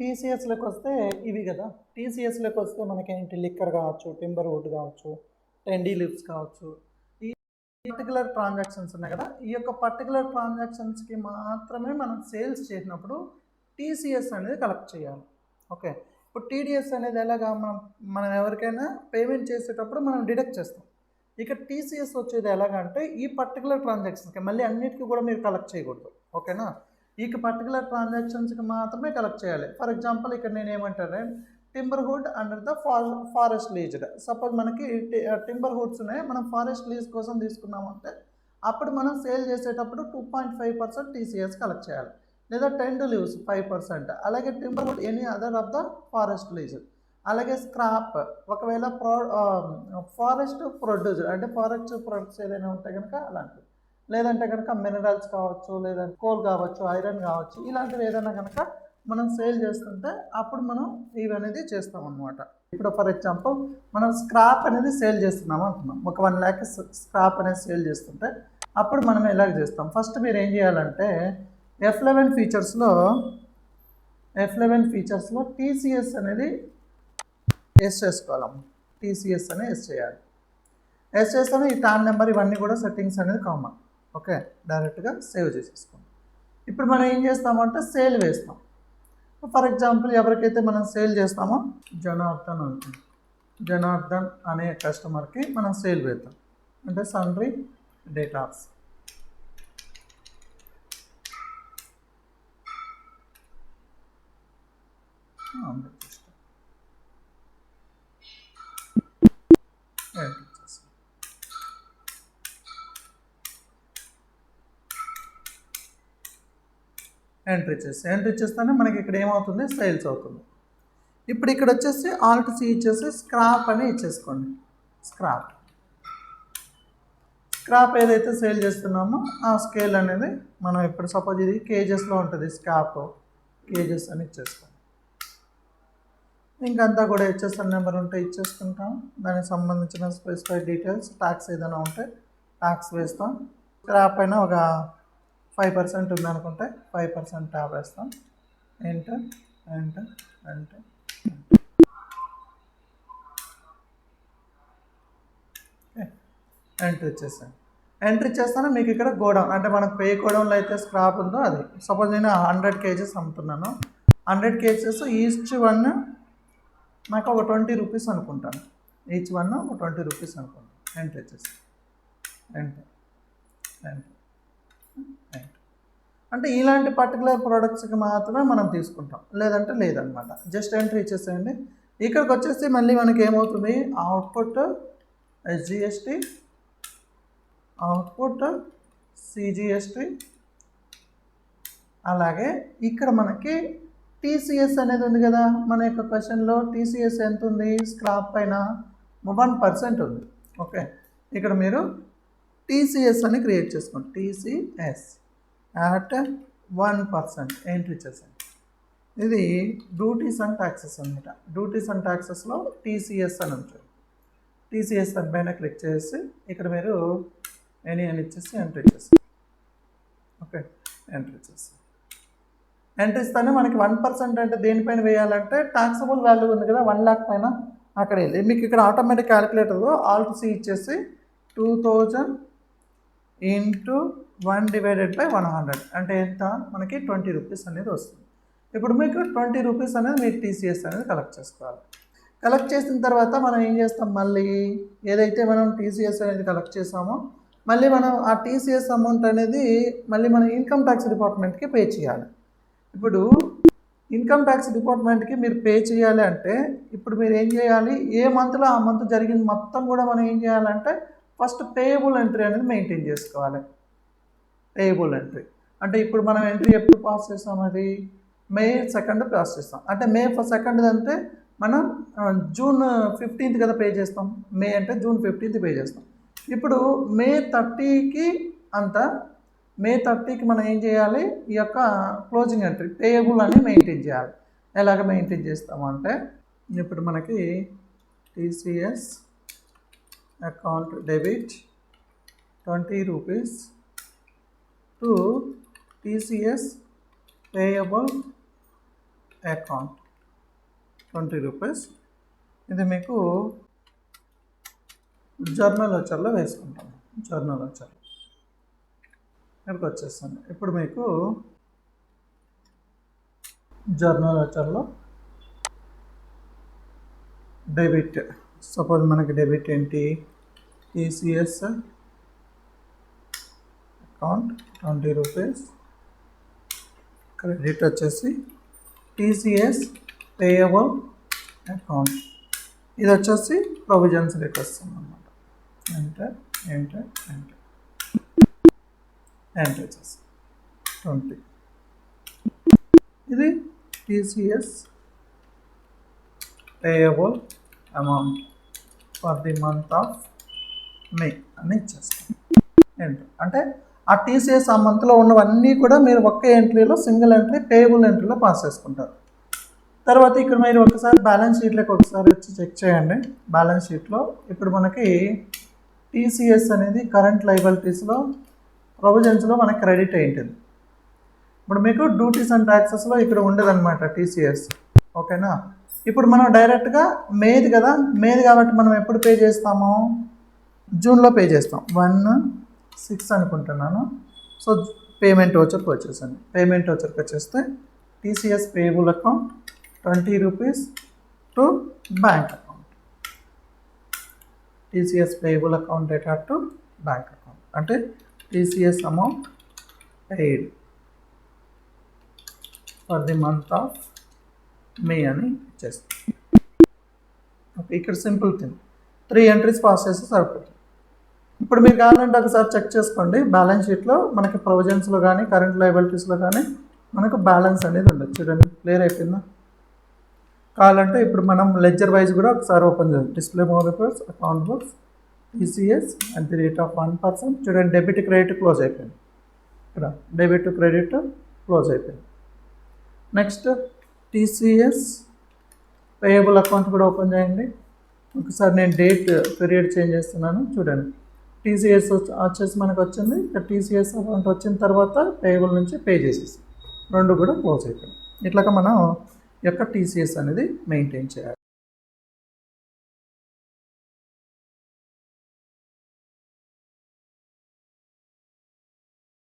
టీసీఎస్లోకి వస్తే ఇవి కదా. టీసీఎస్లోకి వస్తే మనకేంటి? లిక్కర్ కావచ్చు టింబర్ వుడ్ కావచ్చు టెండీ లిప్స్ కావచ్చు. ఈ పర్టికులర్ ట్రాన్సాక్షన్స్ ఉన్నాయి కదా. ఈ యొక్క పర్టికులర్ ట్రాన్సాక్షన్స్కి మాత్రమే మనం సేల్స్ చేసినప్పుడు టీసీఎస్ అనేది కలెక్ట్ చేయాలి. ఓకే ఇప్పుడు టీడీఎస్ అనేది ఎలాగా మనం మనం ఎవరికైనా పేమెంట్ చేసేటప్పుడు మనం డిడక్ట్ చేస్తాం. ఇక టీసీఎస్ వచ్చేది ఎలాగంటే ఈ పర్టికులర్ ట్రాన్సాక్షన్స్కి మళ్ళీ అన్నిటికీ కూడా మీరు కలెక్ట్ చేయకూడదు. ఓకేనా ఈ పర్టికులర్ ట్రాన్సాక్షన్స్కి మాత్రమే కలెక్ట్ చేయాలి. ఫర్ ఎగ్జాంపుల్ ఇక్కడ నేను ఏమంటాను timber wood under the far forest leased suppose మనకి టింబర్ హుడ్స్ ఉన్నాయి మనం ఫారెస్ట్ లీజ్ కోసం తీసుకున్నామంటే అప్పుడు మనం సేల్ చేసేటప్పుడు two point five percent TCS collect చేయాలి. లేదా tendu leaves five percent అలాగే timber wood any other of the forest lease అలాగే స్క్రాప్ ఒకవేళ ప్రో ఫారెస్ట్ ప్రొడ్యూస్ అంటే ఫారెస్ట్ ప్రొడక్ట్స్ ఏదైనా ఉంటే కనుక అలాంటివి. లేదంటే కనుక మినరల్స్ కావచ్చు లేదంటే కోల్ కావచ్చు ఐరన్ కావచ్చు ఇలాంటివి ఏదైనా కనుక మనం సేల్ చేస్తుంటే అప్పుడు మనం ఇవి అనేది చేస్తాం అనమాట ఇప్పుడు ఫర్ ఎగ్జాంపుల్ మనం స్క్రాప్ అనేది సేల్ చేస్తున్నాం అనుకున్నాం ఒక వన్ ల్యాక్ స్క్రాప్ అనేది సేల్ చేస్తుంటే అప్పుడు మనం ఇలాగ చేస్తాం? ఫస్ట్ మీరు ఏం చేయాలంటే ఎఫ్ లెవెన్ ఫీచర్స్లో ఎఫ్ లెవెన్ ఫీచర్స్లో టీసీఎస్ అనేది ఎస్ చేసుకోవాలి. టీసీఎస్ అనేది ఎస్ చేయాలి. ఎస్ చేస్తాను ఈ టాన్ నెంబర్ ఇవన్నీ కూడా సెట్టింగ్స్ అనేది కామన్ ఓకే డైరెక్ట్గా సేవ్ చేసేసుకోండి. ఇప్పుడు మనం ఏం చేస్తామంటే సేల్ వేస్తాం. ఫర్ ఎగ్జాంపుల్ ఎవరికైతే మనం సేల్ చేస్తామో జనార్దన్ అనుకుంటాం జనార్దన్ అనే కస్టమర్కి మనం సేల్ వేద్దాం. అంటే సన్రీ డేటాస్. ఎంట్రీ చేస్తే ఎంట్రీ చేస్తేనే మనకి ఇక్కడ ఏమవుతుంది? సేల్స్ అవుతుంది. ఇప్పుడు ఇక్కడ వచ్చేసి ఆల్ట్ సి ఇచ్చేసి స్క్రాప్ అని ఇచ్చేసుకోండి. స్క్రాప్ స్క్రాప్ ఏదైతే సేల్ చేస్తున్నామో ఆ స్కేల్ అనేది మనం ఇప్పుడు సపోజ్ ఇది కేజెస్లో ఉంటుంది స్క్రాప్ కేజెస్ అని ఇచ్చేసుకోండి. ఇంకంతా కూడా హెచ్ఎస్ఎన్ నెంబర్ ఉంటే ఇచ్చేసుకుంటాం. దానికి సంబంధించిన స్పెసిఫైడ్ డీటెయిల్స్ ట్యాక్స్ ఏదైనా ఉంటే ట్యాక్స్ వేస్తాం. స్క్రాప్ అయినా ఒక ఫైవ్ పర్సెంట్ ఉందనుకుంటే ఫైవ్ పర్సెంట్ ట్యాప్ వేస్తాం. ఎంటర్ ఎంటర్ ఎంటర్ ఎంట్రీ ఇచ్చేసాను ఎంట్రీ ఇచ్చేస్తాను. మీకు ఇక్కడ గోడౌన్ అంటే మనకు పే గోడౌన్లో అయితే స్క్రాప్ ఉందో అది. సపోజ్ నేను హండ్రెడ్ కేజెస్ అమ్ముతున్నాను. హండ్రెడ్ కేజెస్ ఈచ్ వన్ నాకు ఒక ట్వంటీ రూపీస్ అనుకుంటాను. ఈచ్ వన్ ఒక ట్వంటీ రూపీస్ అనుకుంటాను. ఎంట్రీ ఇచ్చేస్తాను ఎంటర్ ఎంటర్ అంటే ఇలాంటి పర్టికులర్ ప్రోడక్ట్స్కి మాత్రమే మనం తీసుకుంటాం. లేదంటే లేదనమాట. జస్ట్ ఎంట్రీ ఇచ్చేసేయండి. ఇక్కడికి వచ్చేసి మళ్ళీ మనకి ఏమవుతుంది? అవుట్పుట్ ఎస్జిఎస్టీ అవుట్పుట్ సిజిఎస్టీ అలాగే ఇక్కడ మనకి టీసీఎస్ అనేది ఉంది కదా? మన యొక్క క్వశ్చన్లో టీసీఎస్ ఎంత ఉంది? స్క్రాప్ పైన వన్ పర్సెంట్ ఉంది. ఓకే ఇక్కడ మీరు టీసీఎస్ అని క్రియేట్ చేసుకోండి. TCS at one percent entry చేసాను ఇది డ్యూటీస్ అండ్ ట్యాక్సెస్ అనమాట డ్యూటీస్ అండ్ ట్యాక్సెస్లో టీసీఎస్ అని ఉంటుంది. టీసీఎస్ దాని పైన క్లిక్ చేసి ఇక్కడ మీరు ఎనీ అని ఇచ్చేసి ఎంట్రీ చేసి ఓకే ఎంట్రీ చేసి ఎంట్రీ ఇస్తానే మనకి వన్ పర్సెంట్ అంటే దేనిపైన వేయాలంటే ట్యాక్సబుల్ వాల్యూ ఉంది కదా వన్ ల్యాక్ పైన అక్కడ వెళ్ళి మీకు ఇక్కడ ఆటోమేటిక్ క్యాలిక్యులేటర్లో ఆల్ట్ సి ఇచ్చేసి two thousand into one divided by one hundred. అంటే ఎంత? మనకి ట్వంటీ రూపీస్ అనేది వస్తుంది. ఇప్పుడు మీకు ట్వంటీ రూపీస్ అనేది మీరు టీసీఎస్ అనేది కలెక్ట్ చేసుకోవాలి. కలెక్ట్ చేసిన తర్వాత మనం ఏం చేస్తాం? మళ్ళీ ఏదైతే మనం టీసీఎస్ అనేది కలెక్ట్ చేసామో మళ్ళీ మనం ఆ టీసీఎస్ అమౌంట్ అనేది మళ్ళీ మనం ఇన్కమ్ ట్యాక్స్ డిపార్ట్మెంట్కి పే చేయాలి. ఇప్పుడు ఇన్కమ్ ట్యాక్స్ డిపార్ట్మెంట్కి మీరు పే చేయాలి అంటే ఇప్పుడు మీరు ఏం చేయాలి? ఏ మంత్లో ఆ మంత్ జరిగింది మొత్తం కూడా మనం ఏం చేయాలంటే ఫస్ట్ పేయబుల్ ఎంట్రీ అనేది మెయింటైన్ చేసుకోవాలి. Payable entry. అంటే ఇప్పుడు మనం ఎంట్రీ ఎప్పుడు పాస్ చేస్తాం అది? మే సెకండ్ పాస్ చేస్తాం. అంటే మే సెకండ్ అంటే మనం జూన్ ఫిఫ్టీన్త్ కదా పే చేస్తాం. మే అంటే జూన్ ఫిఫ్టీన్త్ పే చేస్తాం. ఇప్పుడు మే థర్టీకి అంత మే థర్టీకి మనం ఏం చేయాలి? ఈ యొక్క క్లోజింగ్ ఎంట్రీ పేయబుల్ అని మెయింటైన్ చేయాలి. ఎలాగ మెయింటైన్ చేస్తామంటే ఇప్పుడు మనకి TCS account debit twenty rupees. To TCS payable account twenty rupees. ఇది మీకు జర్నల్ వచ్చర్లో వేసుకుంటాం. Journal voucher. ఇక్కడికి వచ్చేస్తాను ఇప్పుడు మీకు జర్నల్ వచ్చర్లో డెబిట్. సపోజ్ మనకి డెబిట్ ఏంటి? TCS account twenty rupees credit వచ్చేసి టీసీఎస్ పేయబుల్ అకౌంట్ ఇది వచ్చేసి ప్రొవిజన్స్ రేట్ వస్తుంది అనమాట ఎంటర్ ఎంటర్ ఎంటర్ ఎంటర్ వచ్చేసి ట్వంటీ ఇది TCS payable amount for the month of May అని ఇచ్చేస్తాం ఎంటర్ అంటే ఆ టీసీఎస్ ఆ మంత్లో ఉన్నవన్నీ కూడా మీరు ఒక్క ఎంట్రీలో సింగిల్ ఎంట్రీ పేయబుల్ ఎంట్రీలో పాస్ చేసుకుంటారు. తర్వాత ఇక్కడ మీరు ఒకసారి బ్యాలెన్స్ షీట్లోకి ఒకసారి వచ్చి చెక్ చేయండి. బ్యాలెన్స్ షీట్లో ఇప్పుడు మనకి టీసీఎస్ అనేది కరెంట్ లైబిలిటీస్లో ప్రొవిజన్స్లో మనకి క్రెడిట్ అయింటుంది. ఇప్పుడు మీకు డ్యూటీస్ అండ్ ట్యాక్సెస్లో ఇక్కడ ఉండదన్నమాట టీసీఎస్. ఓకేనా? ఇప్పుడు మనం డైరెక్ట్గా మేది కదా? మేది కాబట్టి మనం ఎప్పుడు పే చేస్తాము? జూన్లో పే చేస్తాం. వన్ సిక్స్ అనుకుంటున్నాను. సో పేమెంట్ వచ్చర్కి వచ్చేసాను పేమెంట్ వచ్చర్కి వచ్చేస్తే TCS payable account twenty rupees to bank account. TCS payable account data to bank account. అంటే TCS amount paid for the month of May అని చేస్తాం ఓకే ఇక్కడ simple thing. Three entries pass చేస్తే సరిపోతుంది. ఇప్పుడు మీరు కావాలంటే ఒకసారి చెక్ చేసుకోండి. బ్యాలెన్స్ షీట్లో మనకి ప్రొవిజన్స్లో కానీ కరెంట్ లైబిలిటీస్లో కానీ మనకు బ్యాలెన్స్ అనేది ఉండదు. చూడండి క్లియర్ అయిపోయిందా? కావాలంటే ఇప్పుడు మనం లెడ్జర్ వైజ్ కూడా ఒకసారి ఓపెన్ చేద్దాం. Display more account books TCS at the rate of one percent చూడండి డెబిట్ క్రెడిట్ క్లోజ్ అయిపోయింది. ఇక్కడ డెబిట్ క్రెడిట్ క్లోజ్ అయిపోయింది. నెక్స్ట్ టీసీఎస్ పేయబుల్ అకౌంట్ కూడా ఓపెన్ చేయండి. ఒకసారి నేను డేట్ పీరియడ్ చేంజ్ చేస్తున్నాను. చూడండి. టీసీఎస్ వచ్చేసి మనకు వచ్చింది. ఇక టీసీఎస్ అకౌంట్ వచ్చిన తర్వాత పేయబుల్ నుంచి పే చేసేసి రెండు కూడా క్లోజ్ అయిపోయింది ఇట్లాగా మనం యొక్క టీసీఎస్ అనేది మెయింటైన్ చేయాలి.